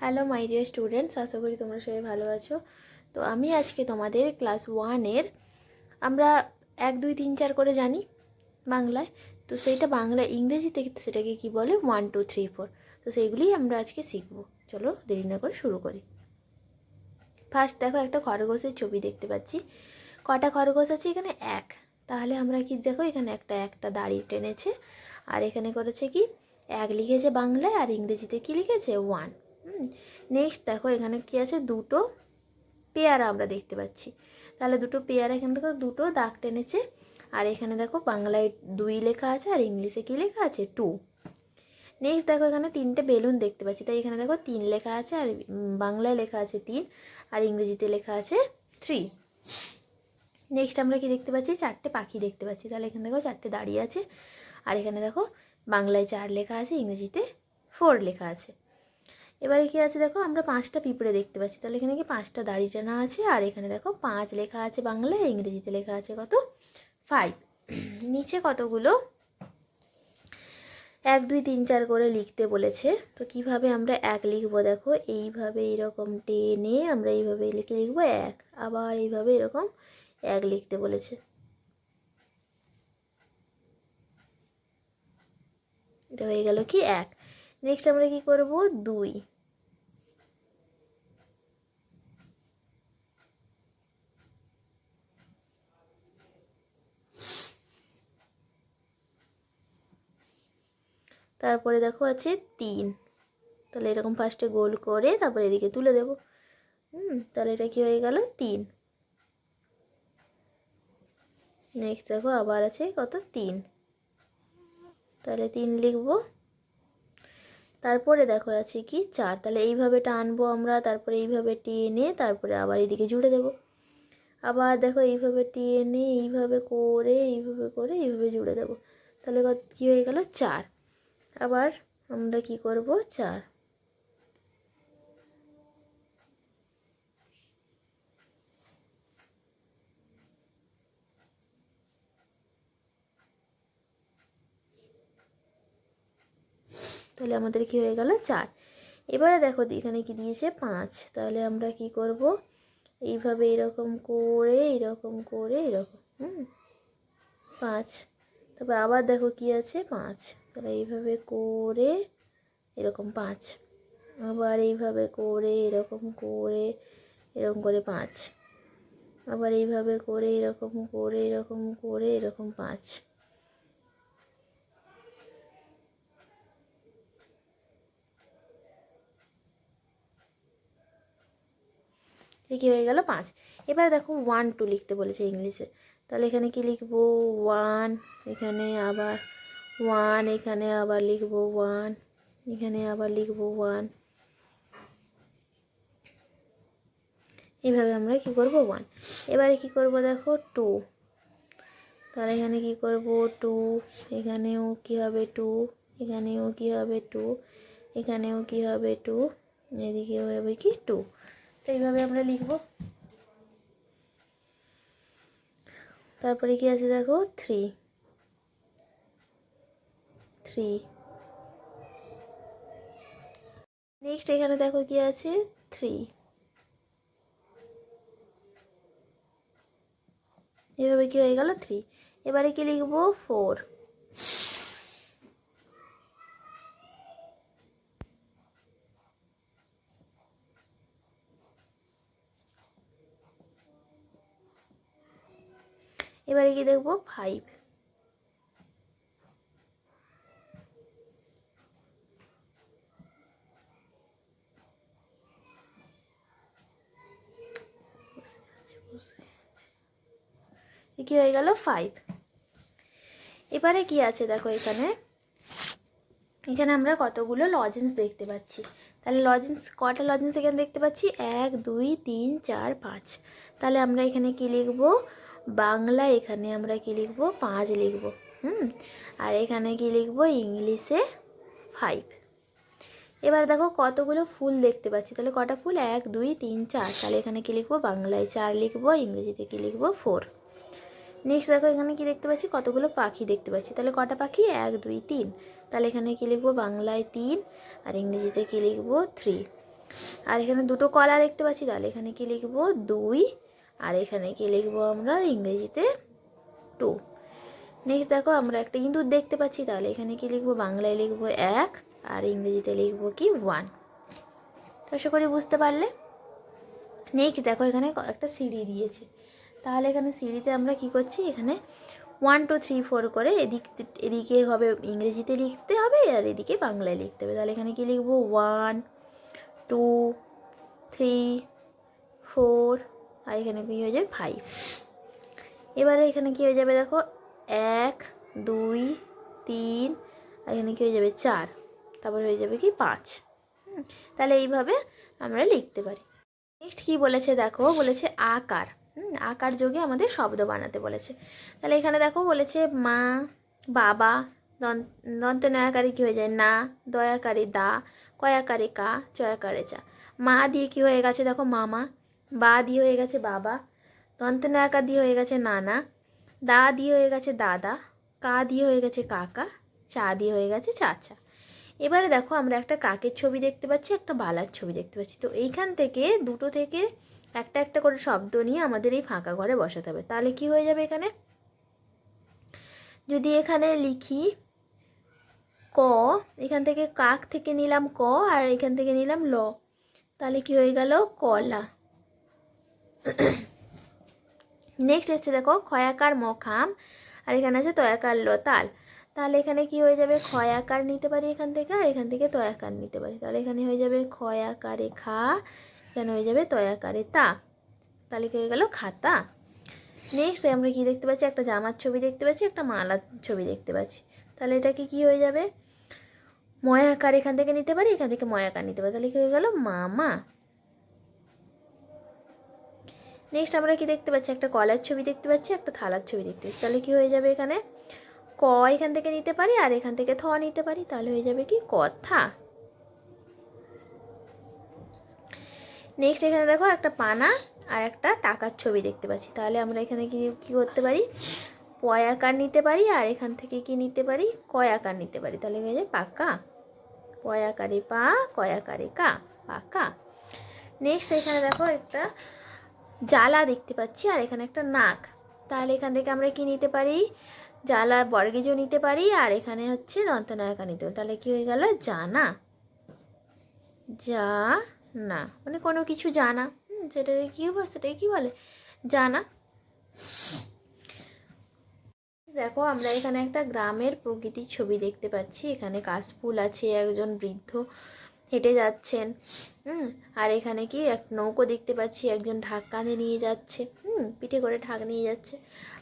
Hello my dear students আশা করি তোমরা সবাই ভালো আছো। তো আমি আজকে তোমাদের ক্লাস ওয়ানের আমরা এক, দুই, তিন, চার করে জানি বাংলায়। তো সেইটা বাংলা ইংরেজিতে সেটাকে কি বলে? ওয়ান টু থ্রি ফোর তো সেইগুলিই আমরা আজকে শিখব। চলো দেরি না করে শুরু করি। ফার্স্ট দেখো একটা খরগোশের ছবি দেখতে পাচ্ছি। কটা খরগোশ আছে এখানে? এক। তাহলে আমরা কি দেখো, এখানে একটা একটা দাড়ি টেনেছে। আর এখানে করেছে কি? এক লিখেছে বাংলায় আর ইংরেজিতে কি লিখেছে? ওয়ান নেক্সট দেখো এখানে কি আছে? দুটো পেয়ারা আমরা দেখতে পাচ্ছি। তাহলে দুটো পেয়ারা এখানে দেখো দুটো দাগ টেনেছে। আর এখানে দেখো বাংলায় দুই লেখা আছে আর ইংলিশে কি লেখা আছে? টু নেক্সট দেখো এখানে তিনটে বেলুন দেখতে পাচ্ছি। তাই এখানে দেখো তিন লেখা আছে আর বাংলায় লেখা আছে তিন আর ইংরেজিতে লেখা আছে থ্রি নেক্সট আমরা কি দেখতে পাচ্ছি? চারটে পাখি দেখতে পাচ্ছি। তাহলে এখানে দেখো চারটে দাঁড়িয়ে আছে। আর এখানে দেখো বাংলায় চার লেখা আছে, ইংরেজিতে ফোর লেখা আছে। এবারে কি আছে দেখো, আমরা পাঁচটা পিঁপড়ে দেখতে পাচ্ছি। তাহলে এখানে কি পাঁচটা দাড়ি টানা আছে? আর এখানে দেখো, পাঁচ লেখা আছে বাংলায়, ইংরেজিতে লেখা আছে কত? ফাইভ নিচে কতগুলো? এক, দুই, তিন, চার করে লিখতে বলেছে। তো কীভাবে আমরা এক লিখব দেখো? এইভাবে এরকম টেনে আমরা এইভাবে লিখে লিখব এক। আবার এইভাবে এরকম এক লিখতে বলেছে। এটা হয়ে গেল কি? এক। নেক্সট আমরা কি করব? দুই। তারপরে দেখো আছে তিন। তাহলে এরকম ফার্স্টে গোল করে তারপরে এদিকে তুলে দেব। হুম, তাহলে এটা কি হয়ে গেল? তিন। নেক্সট দেখো আবার আছে কত? তিন। তাহলে তিন লিখব। তারপরে দেখো আছে কি চার। তাহলে এইভাবে টানবো আমরা, তারপরে এইভাবে টেনে তারপরে আবার এইদিকে জুড়ে দেবো। আবার দেখো এইভাবে টেনে এইভাবে করে এইভাবে করে, এইভাবে জুড়ে দেবো। তাহলে কী হয়ে গেল? চার। আবার আমরা কি করব? চার। তাহলে আমাদের কি হয়ে গেল? চার। এবারে দেখো এখানে কি দিয়েছে? পাঁচ। তাহলে আমরা কি করব? এইভাবে এরকম করে এরকম করে, এরকম, হুম? পাঁচ। তারপর আবার দেখো কি আছে? পাঁচ। তাহলে এইভাবে করে, এরকম পাঁচ। আবার এইভাবে করে, এরকম করে এরকম করে পাঁচ। আবার এইভাবে করে, এরকম করে এরকম করে, এরকম পাঁচ। এই কী হয়ে গেল? পাঁচ। এবার দেখো ওয়ান টু লিখতে বলেছে ইংলিশে। তাহলে এখানে কি লিখব? ওয়ান এখানে আবার ওয়ান এখানে আবার লিখব ওয়ান এখানে আবার লিখব ওয়ান এভাবে আমরা কি করব? ওয়ান এবারে কি করব দেখো? টু তাহলে এখানে কি করব? টু এখানেও কি হবে টু এখানেও কি হবে টু এখানেও কি হবে টু এদিকেও হবে কি টু তো এইভাবে আমরা লিখব। তারপরে কি আছে দেখো? থ্রি থ্রি নেক্সট এখানে দেখো কি আছে? থ্রি এভাবে কি হয়ে গেল? থ্রি এবারে কি লিখব? ফোর এবারে কি দেখব ফাইভ কি হয়ে গেল? ফাইভ এবারে কি আছে দেখো এখানে? এখানে আমরা কতগুলো লজেন্স দেখতে পাচ্ছি। তাহলে লজেন্স কটা লজেন্স এখানে দেখতে পাচ্ছি? এক, দুই, তিন, চার, পাঁচ। তাহলে আমরা এখানে কি লিখব? বাংলা এখানে আমরা কি লিখব? পাঁচ লিখব। হুম? আর এখানে কি লিখব? ইংলিশে ফাইভ এবার দেখো কতগুলো ফুল দেখতে পাচ্ছি। তাহলে কটা ফুল? এক, দুই, তিন, চার। তাহলে এখানে কি লিখব? বাংলায় চার লিখব, ইংরেজিতে কি লিখব? ফোর নেক্সট দেখো এখানে কি দেখতে পাচ্ছি? কতগুলো পাখি দেখতে পাচ্ছি। তাহলে কটা পাখি? এক, দুই, তিন। তাহলে এখানে কি লিখব? বাংলায় তিন আর ইংরেজিতে কি লিখব? থ্রি আর এখানে দুটো কলা দেখতে পাচ্ছি। তাহলে এখানে কি লিখব? দুই আর এখানে কি লিখব আমরা? ইংরেজিতে টু। নেক্সট দেখো, আমরা একটা ইঁদুর দেখতে পাচ্ছি, তাহলে এখানে কি লিখব? বাংলায় লিখব এক আর ইংরেজিতে লিখব কি ওয়ান আশা করি বুঝতে পারলে। নেক্সট দেখো, এখানে একটা সিঁড়ি দিয়েছে। তাহলে এখানে সিঁড়িতে আমরা কি করছি? এখানে ওয়ান টু থ্রি ফোর করে এদিক এদিকে হবে ইংরেজিতে লিখতে হবে আর এদিকে বাংলায় লিখতে হবে। তাহলে এখানে কি লিখব? ওয়ান টু থ্রি ফোর আর এখানে কি হয়ে যাবে? ফাইভ এবারে এখানে কি হয়ে যাবে দেখো? এক, দুই, তিন, আর এখানে কি হয়ে যাবে? চার। তারপর হয়ে যাবে কি? পাঁচ। তাহলে এইভাবে আমরা লিখতে পারি। নেক্সট কি বলেছে দেখো? বলেছে আকার। আকার যোগে আমাদের শব্দ বানাতে বলেছে। তাহলে এখানে দেখো বলেছে মা, বাবা, দন- দন্ত নয়াকারে কী হয়ে যায়? না, দয়াকারে দা, কয়াকারে কা, চয়াকারে চা। মা দিয়ে কি হয়ে গেছে দেখো? মামা। বা দিয়ে হয়ে গেছে বাবা দন্ত নয়াকার দিয়ে হয়ে গেছে নানা, দা দিয়ে হয়ে গেছে দাদা, কা দিয়ে হয়ে গেছে কাকা, চা দিয়ে হয়ে গেছে চাচা। এবারে দেখো আমরা একটা কাকের ছবি দেখতে পাচ্ছি, একটা বালার ছবি দেখতে পাচ্ছি। তো এইখান থেকে দুটো থেকে একটা একটা করে শব্দ নিয়ে আমাদের এই ফাঁকা ঘরে বসাতে হবে। তাহলে কি হয়ে যাবে এখানে? যদি এখানে লিখি ক, এখান থেকে কাক থেকে নিলাম ক আর এখান থেকে নিলাম ল, তাহলে কি হয়ে গেল? কলা। নেক্সট এসছে দেখো খয়াকার মখাম, আর এখানে আছে তয়াকার লতাল। তাহলে এখানে কি হয়ে যাবে? খয়াকার নিতে পারি এখান থেকে, আর এখান থেকে তয়াকার নিতে পারি। তাহলে এখানে হয়ে যাবে খয়াকারে খা, এখানে হয়ে যাবে তয়াকারে তা। তাহলে কি হয়ে গেল? খাতা। নেক্সট আমরা কি দেখতে পাচ্ছি? একটা জামার ছবি দেখতে পাচ্ছি, একটা মালার ছবি দেখতে পাচ্ছি। তাহলে এটাকে কি হয়ে যাবে? ময়াকার এখান থেকে নিতে পারি, এখান থেকে ময়াকার নিতে পারি। তাহলে কি হয়ে গেল? মামা। নেক্সট আমরা কি দেখতে পাচ্ছি? একটা কলার ছবি দেখতে পাচ্ছি, একটা থালার ছবি দেখতে পাচ্ছি। তাহলে কি হয়ে যাবে এখানে? ক এখান থেকে নিতে পারি আর এখান থেকে থ নিতে পারি, তাহলে হয়ে যাবে কি? কথা। নেক্সট এখানে দেখো একটা পানা আর একটা টাকার ছবি দেখতে পাচ্ছি। তাহলে আমরা এখানে কি কি করতে পারি? পয়াকার নিতে পারি আর এখান থেকে কি নিতে পারি? কয়াকার নিতে পারি। তাহলে হয়ে যায় পাকা। পয়াকারে পা কয়াকারে কা, পাকা। নেক্সট এখানে দেখো একটা জ্বালা দেখতে পাচ্ছি, আর এখানে একটা নাক। তাহলে এখান থেকে আমরা কি নিতে পারি? জ্বালা বর্গেজও নিতে পারি, আর এখানে হচ্ছে দন্তনায়কা নিতে পারি। তাহলে কি হয়ে গেল? জানা। যা না মানে কোনো কিছু জানা। সেটাকে কী বলে? সেটাকে কী বলে? জানা। দেখো, আমরা এখানে একটা গ্রামের প্রকৃতির ছবি দেখতে পাচ্ছি। এখানে কাশফুল আছে, একজন বৃদ্ধ। হেঁটে যাচ্ছেন। হুম, আর এখানে কি এক নৌকো দেখতে পাচ্ছি, একজন ঢাক কাঁধে নিয়ে যাচ্ছে। হুম, পিঠে করে ঢাক নিয়ে যাচ্ছে।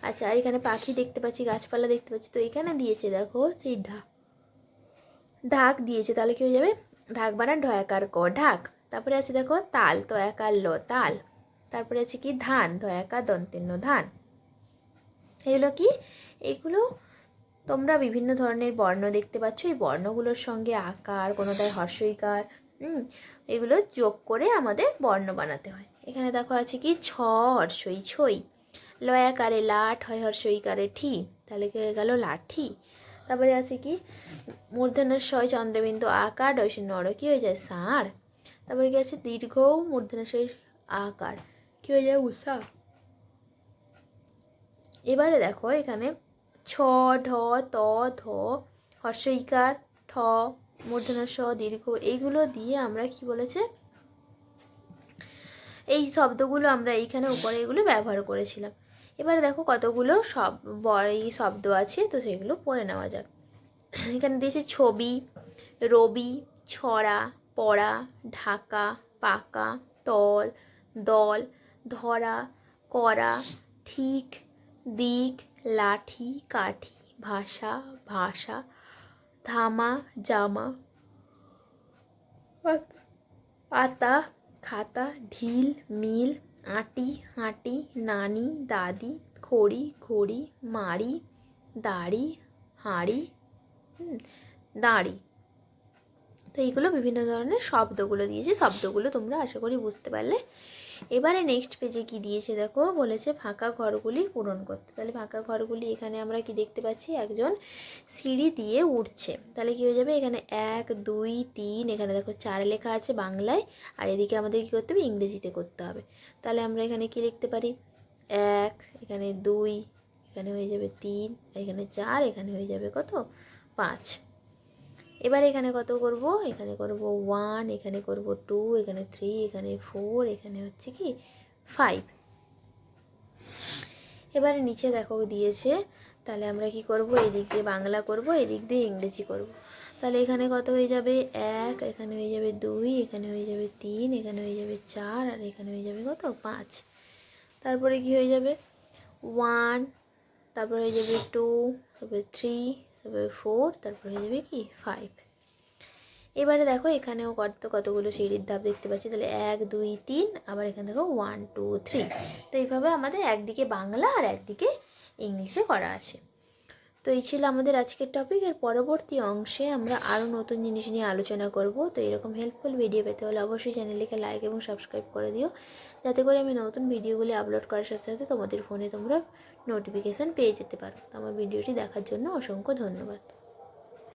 আচ্ছা আর এখানে পাখি দেখতে পাচ্ছি, গাছপালা দেখতে পাচ্ছি। তো এখানে দিয়েছে, দেখো, সেই ঢাক ঢাক দিয়েছে। তাহলে কি হয়ে যাবে? ঢাক বানান ঢয়াকার ক ঢাক। তারপরে আছে, দেখো, তাল তো একার ল, তাল। তারপরে আছে কি, ধান ধয়াকার দন্তেন্য ধান। এগুলো কি? এগুলো তোমরা বিভিন্ন ধরনের বর্ণ দেখতে পাচ্ছ। এই বর্ণগুলোর সঙ্গে আকার কোনোটায় হর্ষইকার, হুম, এগুলো যোগ করে আমাদের বর্ণ বানাতে হয়। এখানে দেখো আছে কি, ছ হর্ষই ছই। লয়াকারে লাঠ হয় হর্ষইকারে ঠি। তাহলে কি হয়ে গেল? লাঠি। তারপরে আছে কি মূর্ধনের শয় চন্দ্রবিন্দু আকার ডয়সী নর কি হয়ে যায় ষাঁড়। তারপরে কি আছে, দীর্ঘ মূর্ধনেশ্বর আকার। কি হয়ে যায়? উষা। এবারে দেখো এখানে ছ, ঢ, ত, ধ, হর্ষইকার, ঠ মূর্ধন্য স দীর্ঘ, এইগুলো দিয়ে আমরা কি বলেছে? এই শব্দগুলো আমরা এইখানে উপরে এগুলো ব্যবহার করেছিলাম। এবারে দেখো কতগুলো সব এই শব্দ আছে, তো সেগুলো পড়ে নেওয়া যাক। এখানে দিয়েছে ছবি, রবি, ছড়া, পড়া, ঢাকা, পাকা, তল, দল, ধরা, করা, ঠিক, দিক লাঠি কাঠি ভাষা ভাষা ধামা জামা আতা খাতা ঢিল মিল আটি হাঁটি নানি দাদি খড়ি ঘড়ি মাড়ি দাড়ি হাঁড়ি দাঁড়ি। তো এইগুলো বিভিন্ন ধরনের শব্দগুলো দিয়েছে। শব্দগুলো তোমরা আশা করি বুঝতে পারলে। এবারে নেক্সট পেজে কি দিয়েছে দেখো? বলেছে ফাঁকা ঘরগুলি পূরণ করতে। তাহলে ফাঁকা ঘরগুলি এখানে আমরা কি দেখতে পাচ্ছি? একজন সিঁড়ি দিয়ে উঠছে। তাহলে কি হয়ে যাবে? এখানে এক, দুই, তিন, এখানে দেখো চার লেখা আছে বাংলায়। আর এদিকে আমাদের কী করতে হবে? ইংরেজিতে করতে হবে। তাহলে আমরা এখানে কি লিখতে পারি? এক, এখানে দুই, এখানে হয়ে যাবে তিন, এখানে চার, এখানে হয়ে যাবে কত? পাঁচ। এবার এখানে কত করব? এখানে করব ওয়ান এখানে করব টু এখানে থ্রি এখানে ফোর এখানে হচ্ছে কি ফাইভ এবারে নিচে দেখো দিয়েছে, তাহলে আমরা কি করব? এদিক দিয়ে বাংলা করব, এদিক দিয়ে ইংরেজি করব। তাহলে এখানে কত হয়ে যাবে? এক, এখানে হয়ে যাবে দুই, এখানে হয়ে যাবে তিন, এখানে হয়ে যাবে চার, আর এখানে হয়ে যাবে কত? পাঁচ। তারপরে কি হয়ে যাবে? ওয়ান তারপরে হয়ে যাবে টু তারপরে থ্রি তারপরে ফোর তারপর হয়ে যাবে কি ফাইভ এবারে দেখো এখানেও কত, কতগুলো সিঁড়ির ধাপ দেখতে পাচ্ছি। তাহলে এক, দুই, তিন, আবার এখানে দেখো ওয়ান টু থ্রি তো এইভাবে আমাদের একদিকে বাংলা আর একদিকে ইংলিশে করা আছে। তো এই ছিল আমাদের আজকের টপিক এর পরবর্তী অংশে আমরা আরও নতুন জিনিস নিয়ে আলোচনা করব। তো এরকম হেল্পফুল ভিডিও পেতে হলে অবশ্যই চ্যানেলটিকে লাইক এবং সাবস্ক্রাইব করে দিও। যাতে করে আমি নতুন ভিডিওগুলি আপলোড করার সাথে সাথে তোমাদের ফোনে তোমরা নোটিফিকেশান পেয়ে যেতে পারো। তো আমার ভিডিওটি দেখার জন্য অসংখ্য ধন্যবাদ।